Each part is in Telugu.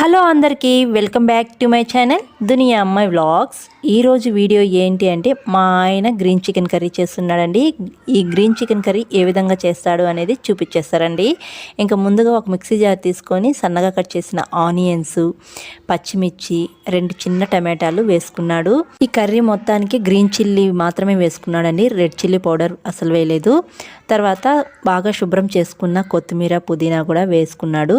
హలో అందరికీ welcome back to my channel దునియా అమ్మాయి వ్లాగ్స్. ఈరోజు వీడియో ఏంటి అంటే మా ఆయన గ్రీన్ చికెన్ కర్రీ చేస్తున్నాడండి. ఈ గ్రీన్ చికెన్ కర్రీ ఏ విధంగా చేస్తాడు అనేది చూపించేస్తారండి. ఇంకా ముందుగా ఒక మిక్సీ జార్ తీసుకొని సన్నగా కట్ చేసిన ఆనియన్స్ పచ్చిమిర్చి రెండు చిన్న టమాటాలు వేసుకున్నాడు. ఈ కర్రీ మొత్తానికి గ్రీన్ చిల్లీ మాత్రమే వేసుకున్నాడండి. రెడ్ చిల్లీ పౌడర్ అసలు వేయలేదు. తర్వాత బాగా శుభ్రం చేసుకున్న కొత్తిమీర పుదీనా కూడా వేసుకున్నాడు.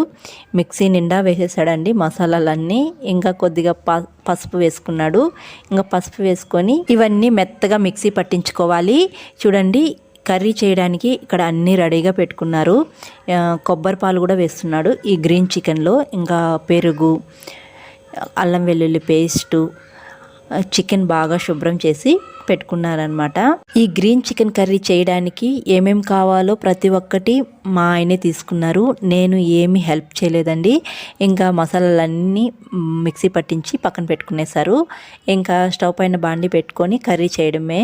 మిక్సీ నిండా వేసేసాడండి. మసాలాలన్నీ ఇంకా కొద్దిగా ప పసుపు వేసుకున్నాడు. ఇంకా పసుపు వేసుకొని ఇవన్నీ మెత్తగా మిక్సీ పట్టించుకోవాలి. చూడండి కర్రీ చేయడానికి ఇక్కడ అన్నీ రెడీగా పెట్టుకున్నారు. కొబ్బరి పాలు కూడా వేస్తున్నాడు. ఈ గ్రీన్ చికెన్లో ఇంకా పెరుగు అల్లం వెల్లుల్లి పేస్టు చికెన్ బాగా శుభ్రం చేసి పెట్టుకున్నారనమాట ఈ గ్రీన్ చికెన్ కర్రీ చేయడానికి ఏమేం కావాలో ప్రతి ఒక్కటి మా ఆయనే తీసుకున్నారు. నేను ఏమీ హెల్ప్ చేయలేదండి. ఇంకా మసాలాలన్నీ మిక్సీ పట్టించి పక్కన పెట్టుకునేసారు ఇంకా స్టవ్ పైన బాండి పెట్టుకొని కర్రీ చేయడమే.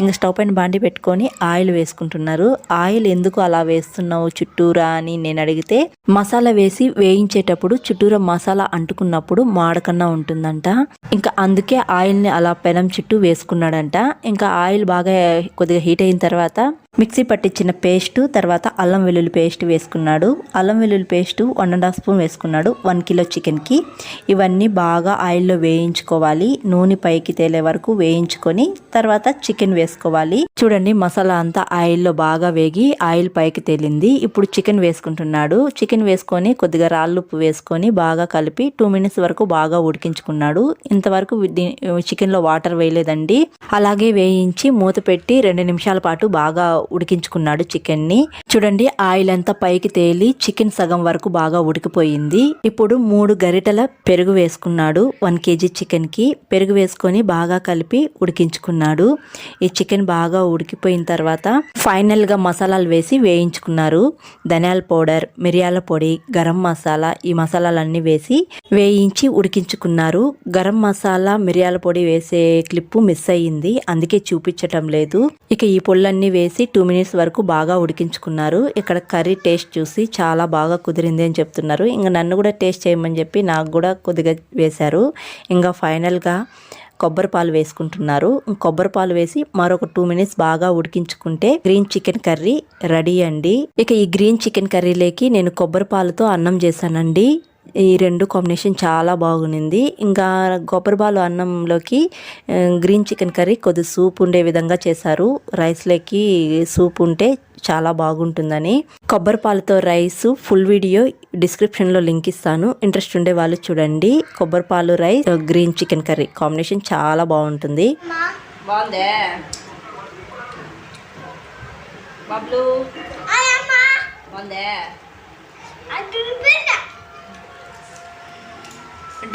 ఇంకా స్టవ్ పైన బాండి పెట్టుకొని ఆయిల్ వేసుకుంటున్నారు. ఆయిల్ ఎందుకు అలా వేస్తున్నావు చుట్టూరా అని నేను అడిగితే మసాలా వేసి వేయించేటప్పుడు చుట్టూరా మసాలా అంటుకున్నప్పుడు మాడకన్నా ఉంటుందంట. ఇంకా అందుకే ఆయిల్ని అలా పెనం చుట్టూ వేసుకున్నాడంట. ఇంకా ఆయిల్ బాగా కొద్దిగా హీట్ అయిన తర్వాత మిక్సీ పట్టించిన పేస్ట్ తర్వాత అల్లం వెల్లుల్లి పేస్ట్ వేసుకున్నాడు. అల్లం వెల్లుల్లి paste one and half spoon వేసుకున్నాడు. వన్ కిలో చికెన్కి. ఇవన్నీ బాగా ఆయిల్లో వేయించుకోవాలి. నూనె పైకి తేలే వరకు వేయించుకొని తర్వాత చికెన్ వేసుకోవాలి. చూడండి మసాలా అంతా ఆయిల్లో బాగా వేగి ఆయిల్ పైకి తేలింది. ఇప్పుడు చికెన్ వేసుకుంటున్నాడు. చికెన్ వేసుకొని కొద్దిగా రాళ్ళుప్పు వేసుకొని బాగా కలిపి టూ మినిట్స్ వరకు బాగా ఉడికించుకున్నాడు. ఇంతవరకు చికెన్లో వాటర్ వేయలేదండి. అలాగే వేయించి మూత పెట్టి రెండు నిమిషాల పాటు బాగా ఉడికించుకున్నాడు చికెన్ని. చూడండి ఆయిల్ అంతా పైకి తేలి చికెన్ సగం వరకు బాగా ఉడికిపోయింది. ఇప్పుడు మూడు గరిటెల పెరుగు వేసుకున్నాడు వన్ కేజీ చికెన్కి పెరుగు వేసుకొని బాగా కలిపి ఉడికించుకున్నాడు. ఈ చికెన్ బాగా ఉడికిపోయిన తర్వాత ఫైనల్గా మసాలాలు వేసి వేయించుకున్నారు. ధనియాల పౌడర్ మిరియాల పొడి గరం మసాలా ఈ మసాలాలన్నీ వేసి వేయించి ఉడికించుకున్నారు. గరం మసాలా మిరియాల పొడి వేసే క్లిప్పు మిస్ అయ్యింది అందుకే చూపించటం లేదు. ఇక ఈ పొళ్ళన్నీ వేసి టూ మినిట్స్ వరకు బాగా ఉడికించుకున్నారు. ఇక్కడ కర్రీ టేస్ట్ చూసి చాలా బాగా కుదిరింది అని చెప్తున్నారు. ఇంకా నన్ను కూడా టేస్ట్ చేయమని చెప్పి నాకు కూడా కొద్దిగా వేశారు. ఇంకా ఫైనల్గా కొబ్బరి పాలు వేసుకుంటున్నారు. కొబ్బరి పాలు వేసి మరొక టూ మినిట్స్ బాగా ఉడికించుకుంటే గ్రీన్ చికెన్ కర్రీ రెడీ అండి. ఇక ఈ గ్రీన్ చికెన్ కర్రీలోకి నేను కొబ్బరి పాలతో అన్నం చేశానండి. ఈ రెండు కాంబినేషన్ చాలా బాగుంది ఇంకా కొబ్బరి పాలు అన్నంలోకి గ్రీన్ చికెన్ కర్రీ కొద్ది సూప్ ఉండే విధంగా చేశారు. రైస్లోకి సూప్ ఉంటే చాలా బాగుంటుందని. కొబ్బరి పాలతో రైస్ ఫుల్ వీడియో డిస్క్రిప్షన్లో లింక్ ఇస్తాను. ఇంట్రెస్ట్ ఉండే వాళ్ళు చూడండి. కొబ్బరి పాలు rice green chicken curry combination చాలా బాగుంటుంది. బాగుందే? బబ్లు? బాగుందే?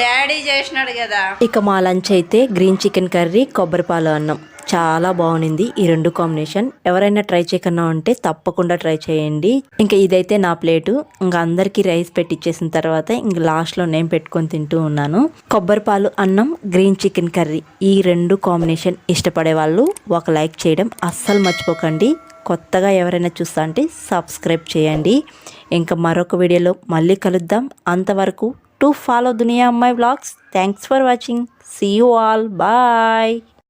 డాడీ చేసినాడు కదా. ఇక మా లంచ్ అయితే గ్రీన్ చికెన్ కర్రీ కొబ్బరిపాలు అన్నం. చాలా బాగుంది ఈ రెండు కాంబినేషన్. ఎవరైనా ట్రై చేయకన్నా ఉంటే తప్పకుండా ట్రై చేయండి. ఇంకా ఇదైతే నా ప్లేటు. ఇంకా అందరికీ రైస్ పెట్టిచ్చేసిన తర్వాత ఇంక లాస్ట్లో నేను పెట్టుకొని తింటూ ఉన్నాను. కొబ్బరి పాలు అన్నం గ్రీన్ చికెన్ కర్రీ ఈ రెండు కాంబినేషన్ ఇష్టపడే వాళ్ళు ఒక లైక్ చేయడం అస్సలు మర్చిపోకండి. కొత్తగా ఎవరైనా చూస్తా అంటే సబ్స్క్రైబ్ చేయండి. ఇంకా మరొక వీడియోలో మళ్ళీ కలుద్దాం. అంతవరకు to follow Duniya My Vlogs. Thanks for watching. See you all. Bye.